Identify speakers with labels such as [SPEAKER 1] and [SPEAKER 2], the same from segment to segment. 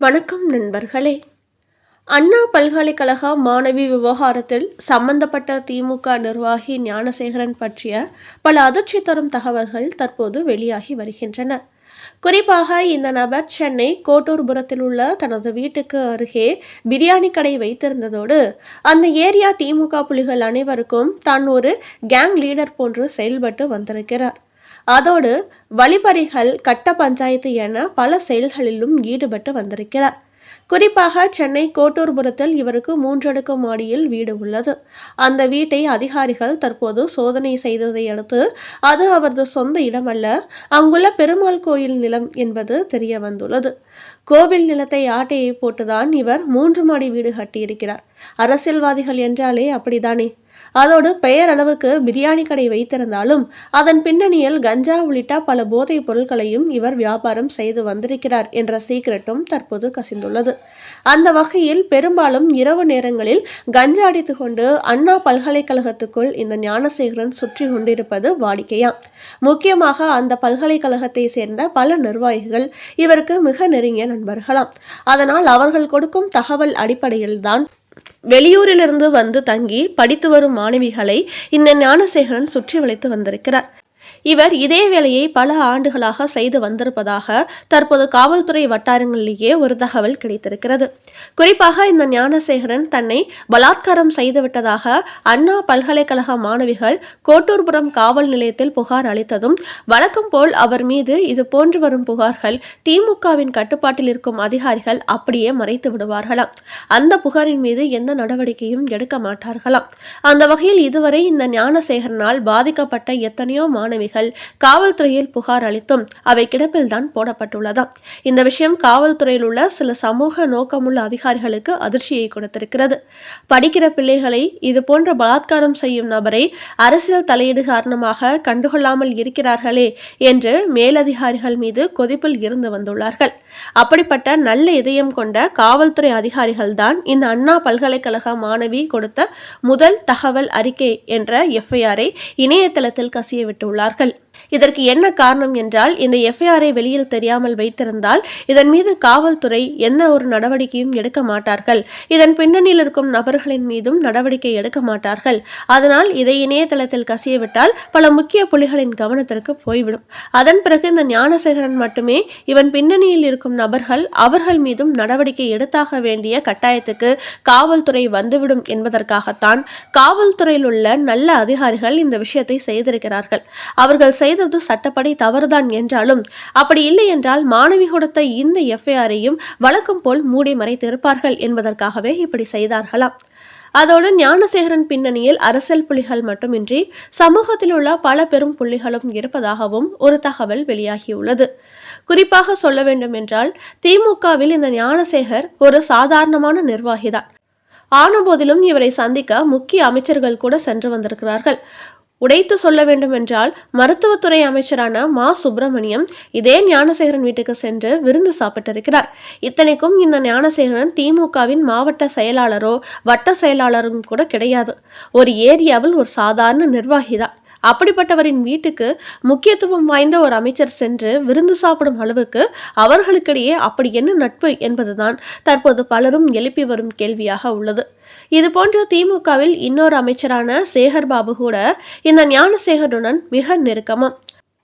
[SPEAKER 1] வணக்கம் நண்பர்களே. அண்ணா பல்கலைக்கழக மாணவி விவகாரத்தில் சம்பந்தப்பட்ட திமுக நிர்வாகி ஞானசேகரன் பற்றிய பல அதிர்ச்சி தரும் தகவல்கள் தற்போது வெளியாகி வருகின்றன. குறிப்பாக இந்த நபர் சென்னை கோட்டூர்புரத்தில் உள்ள தனது வீட்டுக்கு அருகே பிரியாணி கடை வைத்திருந்ததோடு அந்த ஏரியா திமுக புலிகள் அனைவருக்கும் தான் ஒரு கேங் லீடர் போன்று செயல்பட்டு வந்திருக்கிறார். அதோடு வழிபறிகள் கட்ட பஞ்சாயத்து என பல செயல்களிலும் ஈடுபட்டு வந்திருக்கிறார். குறிப்பாக சென்னை கோட்டூர்புரத்தில் இவருக்கு மூன்றடுக்கு மாடியில் வீடு உள்ளது. அந்த வீட்டை அதிகாரிகள் தற்போது சோதனை செய்ததை அடுத்து அது அவரது சொந்த இடமல்ல அங்குள்ள பெருமாள் கோயில் நிலம் என்பது தெரிய வந்துள்ளது கோவில் நிலத்தை ஆட்டையை போட்டுதான் இவர் மூன்று மாடி வீடு கட்டியிருக்கிறார். அரசியல்வாதிகள் என்றாலே அப்படித்தானே? அதோடு பெயரளவுக்கு பிரியாணி கடை வைத்திருந்தாலும் அதன் பின்னணியில் கஞ்சா உள்ளிட்ட பல போதைப் பொருட்களையும் இவர் வியாபாரம் செய்து வந்திருக்கிறார் என்ற சீக்கிரட்டும் தற்போது கசிந்துள்ளது. அந்த வகையில் பெரும்பாலும் இரவு நேரங்களில் கஞ்சா அடித்து கொண்டு அண்ணா பல்கலைக்கழகத்துக்குள் இந்த ஞானசேகரன் சுற்றி கொண்டிருப்பது வாடிக்கையாம். முக்கியமாக அந்த பல்கலைக்கழகத்தை சேர்ந்த பல நிர்வாகிகள் இவருக்கு மிக நெருங்கிய நண்பர்களாம். அதனால் அவர்கள் கொடுக்கும் தகவல் அடிப்படையில் தான் வெளியூரிலிருந்து வந்து தங்கி படித்து வரும் மாணவிகளை இந்த ஞானசேகரன் சுற்றி வளைத்து வந்திருக்கிறார். இவர் இதே வேலையை பல ஆண்டுகளாக செய்து வந்திருப்பதாக தற்போது காவல்துறை வட்டாரங்களிலேயே ஒரு தகவல் கிடைத்திருக்கிறது. குறிப்பாக இந்த ஞானசேகரன் தன்னை பலாத்காரம் செய்துவிட்டதாக அண்ணா பல்கலைக்கழக மாணவிகள் கோட்டூர்புரம் காவல் நிலையத்தில் புகார் அளித்ததும் வழக்கம் போல் அவர் மீது இது போன்று வரும் புகார்கள் திமுகவின் கட்டுப்பாட்டில் இருக்கும் அதிகாரிகள் அப்படியே மறைத்து விடுவார்களாம். அந்த புகாரின் மீது எந்த நடவடிக்கையும் எடுக்க மாட்டார்களாம். அந்த வகையில் இதுவரை இந்த ஞானசேகரனால் பாதிக்கப்பட்ட எத்தனையோ மாணவிகள் காவல்துறையில் புகார் அளித்தும் அவை கிடப்பில்தான் போடப்பட்டுள்ளதாம். இந்த விஷயம் காவல்துறையில் உள்ள சில சமூக நோக்கமுள்ள அதிகாரிகளுக்கு அதிர்ச்சியை கொடுத்திருக்கிறது. படிக்கிற பிள்ளைகளை இது போன்ற பலாத்காரம் செய்யும் நபரை அரசியல் தலையீடு காரணமாக கண்டுகொள்ளாமல் இருக்கிறார்களே என்று மேலதிகாரிகள் மீது கொதிப்பில் இருந்து வந்துள்ளார்கள். அப்படிப்பட்ட நல்ல இதயம் கொண்ட காவல்துறை அதிகாரிகள் தான் இந்த அண்ணா பல்கலைக்கழக மாணவி கொடுத்த முதல் தகவல் அறிக்கை என்ற எஃப்ஐஆரை இணையதளத்தில் கசிய விட்டுள்ளார் விட்டுள்ளார்கள் இதற்கு என்ன காரணம் என்றால் இந்த எஃப்ஐஆரை வெளியில் தெரியாமல் வைத்திருந்தால் இதன் மீது காவல்துறை எந்த ஒரு நடவடிக்கையும் எடுக்க மாட்டார்கள். இதன் பின்னணியில் இருக்கும் நபர்களின் மீதும் நடவடிக்கை எடுக்க மாட்டார்கள். அதனால் இதை இணையதளத்தில் கசியவிட்டால் பல முக்கிய புலிகளின் கவனத்திற்கு போய்விடும். அதன் பிறகு இந்த ஞானசேகரன் மட்டுமே இவன் பின்னணியில் இருக்கும் நபர்கள் அவர்கள் மீதும் நடவடிக்கை எடுத்தாக வேண்டிய கட்டாயத்துக்கு காவல்துறை வந்துவிடும் என்பதற்காகத்தான் காவல்துறையில் உள்ள நல்ல அதிகாரிகள் இந்த விஷயத்தை செய்திருக்கிறார்கள். அவர்கள் செய்தது சட்டப்படி தவறுதான் என்றாலும் அப்படி இல்லை என்றால் மாணவி கொடுத்த இந்த எஃப்ஐஆரையும் வழக்கம் போல் மூடி மறைத்திருப்பார்கள் என்பதற்காகவே இப்படி செய்தார்களாம். அதோடு ஞானசேகரன் பின்னணியில் அரசியல் புலிகள் மட்டுமின்றி சமூகத்தில் உள்ள பல பெரும் புள்ளிகளும் இருப்பதாகவும் ஒரு தகவல் வெளியாகியுள்ளது. குறிப்பாக சொல்ல வேண்டும் என்றால் திமுகவில் இந்த ஞானசேகர் ஒரு சாதாரணமான நிர்வாகிதான். ஆனபோதிலும் இவரை சந்திக்க முக்கிய அமைச்சர்கள் கூட சென்று வந்திருக்கிறார்கள். உடைத்து சொல்ல வேண்டும் என்றால் மருத்துவத்துறை அமைச்சரான மா. சுப்பிரமணியம் இதே ஞானசேகரன் வீட்டுக்கு சென்று விருந்து சாப்பிட்டிருக்கிறார். இத்தனைக்கும் இந்த ஞானசேகரன் திமுகவின் மாவட்ட செயலாளரோ வட்ட செயலாளரும் கூட கிடையாது. ஒரு ஏரியாவில் ஒரு சாதாரண நிர்வாகிதான். அப்படிப்பட்டவரின் வீட்டுக்கு முக்கியத்துவம் வாய்ந்த ஒரு அமைச்சர் சென்று விருந்து சாப்பிடும் அளவுக்கு அவர்களுக்கிடையே அப்படி என்ன நட்பு என்பதுதான் தற்போது பலரும் எழுப்பி வரும் கேள்வியாக உள்ளது. இதுபோன்று திமுகவில் இன்னொரு அமைச்சரான சேகர் பாபு கூட இந்த ஞானசேகருடன் மிக நெருக்கமா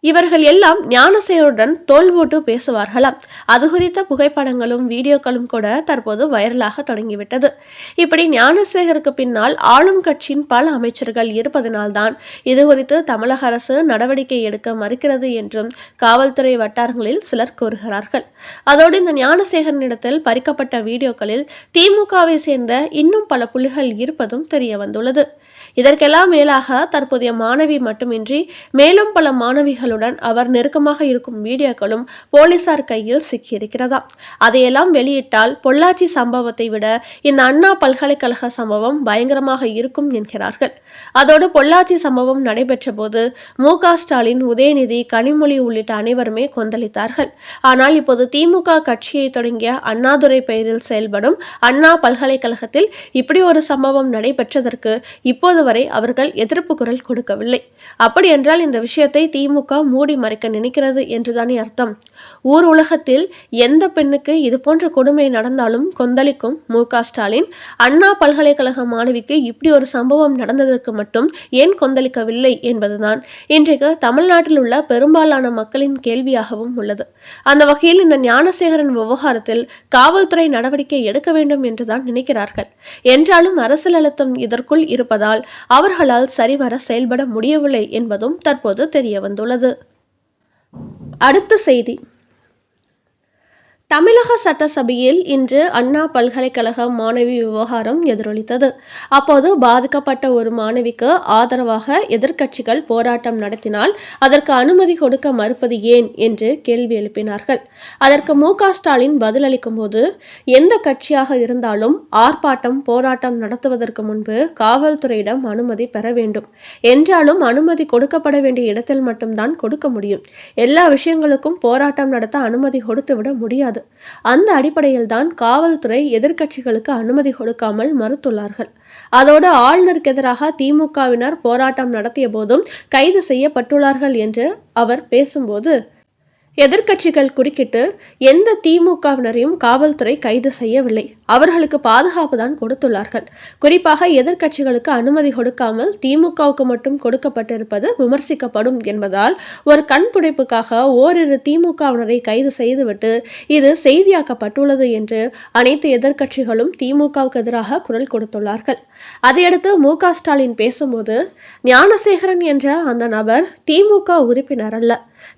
[SPEAKER 1] இவர்கள் எல்லாம் ஞானசேகருடன் தோல் போட்டு பேசுவார்களாம். அது குறித்த புகைப்படங்களும் வீடியோக்களும் கூட தற்போது வைரலாக தொடங்கிவிட்டது. இப்படி ஞானசேகருக்கு பின்னால் ஆளும் கட்சியின் பல அமைச்சர்கள் இருப்பதனால்தான் இது குறித்து தமிழக அரசு நடவடிக்கை எடுக்க மறுக்கிறது என்றும் காவல்துறை வட்டாரங்களில் சிலர் கூறுகிறார்கள். அதோடு இந்த ஞானசேகரனிடத்தில் பறிக்கப்பட்ட வீடியோக்களில் திமுகவை சேர்ந்த இன்னும் பல புள்ளிகள் இருப்பதும் தெரிய வந்துள்ளது. இதற்கெல்லாம் மேலாக தற்போதைய மாணவி மட்டுமின்றி மேலும் பல மாணவிகளுடன் அவர் நெருக்கமாக இருக்கும் வீடியோக்களும் போலீசார் கையில் சிக்கியிருக்கிறதா? அதையெல்லாம் வெளியிட்டால் பொள்ளாச்சி சம்பவத்தை விட இந்த அண்ணா பல்கலைக்கழக சம்பவம் பயங்கரமாக இருக்கும் என்கிறார்கள். அதோடு பொள்ளாச்சி சம்பவம் நடைபெற்ற போது மு ஸ்டாலின் உதயநிதி கனிமொழி உள்ளிட்ட அனைவருமே கொந்தளித்தார்கள். ஆனால் இப்போது திமுக கட்சியை தொடங்கிய அண்ணாதுரை பெயரில் செயல்படும் அண்ணா பல்கலைக்கழகத்தில் இப்படி ஒரு சம்பவம் நடைபெற்றதற்கு இப்போது வரை அவர்கள் எதிர்ப்பு குரல் கொடுக்கவில்லை. அப்படி என்றால் இந்த விஷயத்தை திமுக மூடி மறைக்க நினைக்கிறது என்றுதானே அர்த்தம். ஊர் உலகத்தில் எந்த பெண்ணுக்கு இது போன்ற கொடுமை நடந்தாலும் கொந்தளிக்கும் மு. ஸ்டாலின் அண்ணா பல்கலைக்கழக மாணவிக்கு இப்படி ஒரு சம்பவம் நடந்ததற்கு மட்டும் ஏன் கொந்தளிக்கவில்லை என்பதுதான். இன்றைக்கு தமிழ்நாட்டில் உள்ள பெரும்பாலான மக்களின் கேள்வியாகவும் உள்ளது. அந்த வகையில் இந்த ஞானசேகரன் விவகாரத்தில் காவல்துறை நடவடிக்கை எடுக்க வேண்டும் என்றுதான் நினைக்கிறார்கள். என்றாலும் அரசியல் அழுத்தம் இதற்குள் இருப்பதால் அவர்களால் சரிவர செயல்பட முடியவில்லை என்பதும் தற்போது தெரிய வந்துள்ளது அடுத்த செய்தி. தமிழக சட்டசபையில் இன்று அண்ணா பல்கலைக்கழக மாணவி விவகாரம் எதிரொலித்தது. அப்போது பாதிக்கப்பட்ட ஒரு மாணவிக்கு ஆதரவாக எதிர்க்கட்சிகள் போராட்டம் நடத்தினால் அதற்கு அனுமதி கொடுக்க மறுப்பது ஏன் என்று கேள்வி எழுப்பினார்கள். அதற்கு மு ஸ்டாலின் பதிலளிக்கும் போது எந்த கட்சியாக இருந்தாலும் ஆர்ப்பாட்டம் போராட்டம் நடத்துவதற்கு முன்பு காவல்துறையிடம் அனுமதி பெற வேண்டும். என்றாலும் அனுமதி கொடுக்கப்பட வேண்டிய இடத்தில் மட்டும்தான் கொடுக்க முடியும். எல்லா விஷயங்களுக்கும் போராட்டம் நடத்த அனுமதி கொடுத்துவிட முடியாது. அந்த அடிப்படையில் தான் காவல்துறை எதிர்க்கட்சிகளுக்கு அனுமதி கொடுக்காமல் மறுத்துள்ளார்கள். அதோடு ஆளுநருக்கு எதிராக திமுகவினர் போராட்டம் நடத்திய போதும் கைது செய்யப்பட்டுள்ளார்கள் என்று அவர் பேசும்போது எதிர்க்கட்சிகள் குறுக்கிட்டு எந்த திமுகவினரையும் காவல்துறை கைது செய்யவில்லை. அவர்களுக்கு பாதுகாப்பு தான் கொடுத்துள்ளார்கள். குறிப்பாக எதிர்க்கட்சிகளுக்கு அனுமதி கொடுக்காமல் திமுகவுக்கு மட்டும் கொடுக்கப்பட்டிருப்பது விமர்சிக்கப்படும் என்பதால் ஒரு கண்புடைப்புக்காக ஓரிரு திமுகவினரை கைது செய்துவிட்டு இது செய்தியாக்கப்பட்டுள்ளது என்று அனைத்து எதிர்க்கட்சிகளும் திமுகவுக்கு எதிராக குரல் கொடுத்துள்ளார்கள். அதையடுத்து மு ஸ்டாலின் பேசும்போது ஞானசேகரன் என்ற அந்த நபர் திமுக உறுப்பினர் அல்ல.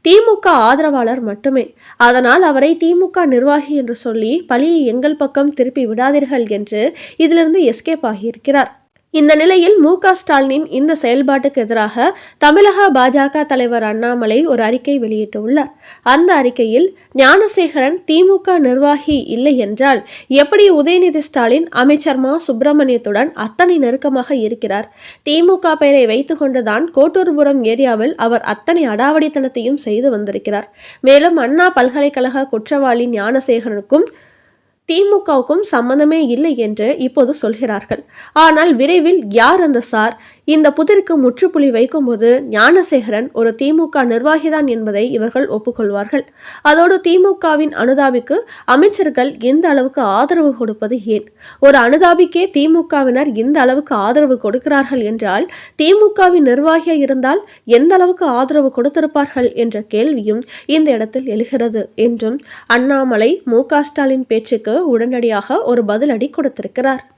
[SPEAKER 1] திமுக ஆதரவாளர் மட்டுமே. அதனால் அவரை திமுக நிர்வாகி என்று சொல்லி பழியை எங்கள் பக்கம் திருப்பி விடாதீர்கள் என்று இதிலிருந்து எஸ்கேப் ஆகியிருக்கிறார். இந்த நிலையில் மு க ஸ்டாலினின் இந்த செயல்பாட்டுக்கு எதிராக தமிழக பாஜக தலைவர் அண்ணாமலை ஒரு அறிக்கை வெளியிட்டுள்ளார். அந்த அறிக்கையில் ஞானசேகரன் திமுக நிர்வாகி இல்லை என்றால் எப்படி உதயநிதி ஸ்டாலின் அமைச்சர் மா. சுப்பிரமணியத்துடன் அத்தனை நெருக்கமாக இருக்கிறார்? திமுக பெயரை வைத்துக்கொண்டுதான் கோட்டூர்புரம் ஏரியாவில் அவர் அத்தனை அடாவடித்தனத்தையும் செய்து வந்திருக்கிறார். மேலும் அண்ணா பல்கலைக்கழக குற்றவாளி ஞானசேகரனுக்கும் திமுகவுக்கும் சம்பந்தமே இல்லை என்று இப்போது சொல்கிறார்கள். ஆனால் விரைவில் யார் அந்த சார்? இந்த புதிருக்கு முற்றுப்புள்ளி வைக்கும்போது ஞானசேகரன் ஒரு திமுக நிர்வாகிதான் என்பதை இவர்கள் ஒப்புக்கொள்வார்கள். அதோடு திமுகவின் அனுதாபிக்கு அமைச்சர்கள் எந்த அளவுக்கு ஆதரவு கொடுப்பது ஏன்? ஒரு அனுதாபிக்கே திமுகவினர் இந்த அளவுக்கு ஆதரவு கொடுக்கிறார்கள் என்றால் திமுகவின் நிர்வாகியாக இருந்தால் எந்த அளவுக்கு ஆதரவு கொடுத்திருப்பார்கள் என்ற கேள்வியும் இந்த இடத்தில் எழுகிறது என்றும் அண்ணாமலை மு ஸ்டாலின் பேச்சுக்கு உடனடியாக ஒரு பதிலடி கொடுத்திருக்கிறார்.